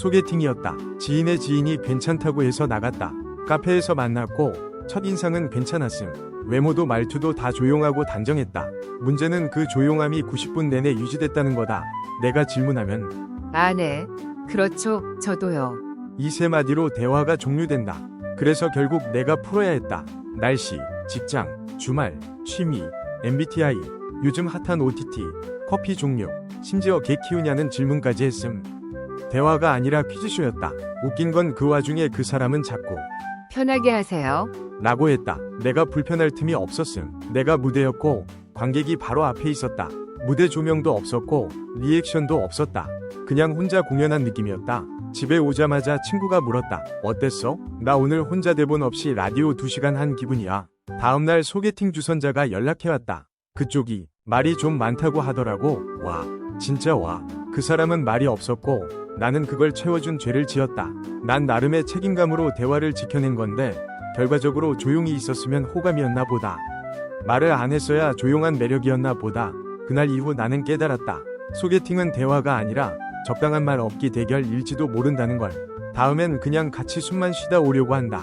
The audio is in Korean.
소개팅이었다. 지인의 지인이 괜찮다고 해서 나갔다. 카페에서 만났고 첫인상은 괜찮았음. 외모도 말투도 다 조용하고 단정했다. 문제는 그 조용함이 90분 내내 유지됐다는 거다. 내가 질문하면 아, 네. 그렇죠. 저도요. 이 세 마디로 대화가 종료된다. 그래서 결국 내가 풀어야 했다. 날씨, 직장, 주말, 취미, MBTI, 요즘 핫한 OTT, 커피 종류, 심지어 개 키우냐는 질문까지 했음. 대화가 아니라 퀴즈쇼였다. 웃긴 건 그 와중에 그 사람은 자꾸 편하게 하세요. 라고 했다. 내가 불편할 틈이 없었음. 내가 무대였고 관객이 바로 앞에 있었다. 무대 조명도 없었고 리액션도 없었다. 그냥 혼자 공연한 느낌이었다. 집에 오자마자 친구가 물었다. 어땠어? 나 오늘 혼자 대본 없이 라디오 2시간 한 기분이야. 다음날 소개팅 주선자가 연락해왔다. 그쪽이 말이 좀 많다고 하더라고. 와, 진짜 와. 그 사람은 말이 없었고 나는 그걸 채워준 죄를 지었다. 난 나름의 책임감으로 대화를 지켜낸 건데 결과적으로 조용히 있었으면 호감이었나 보다. 말을 안 했어야 조용한 매력이었나 보다. 그날 이후 나는 깨달았다. 소개팅은 대화가 아니라 적당한 말 없기 대결일지도 모른다는 걸. 다음엔 그냥 같이 숨만 쉬다 오려고 한다.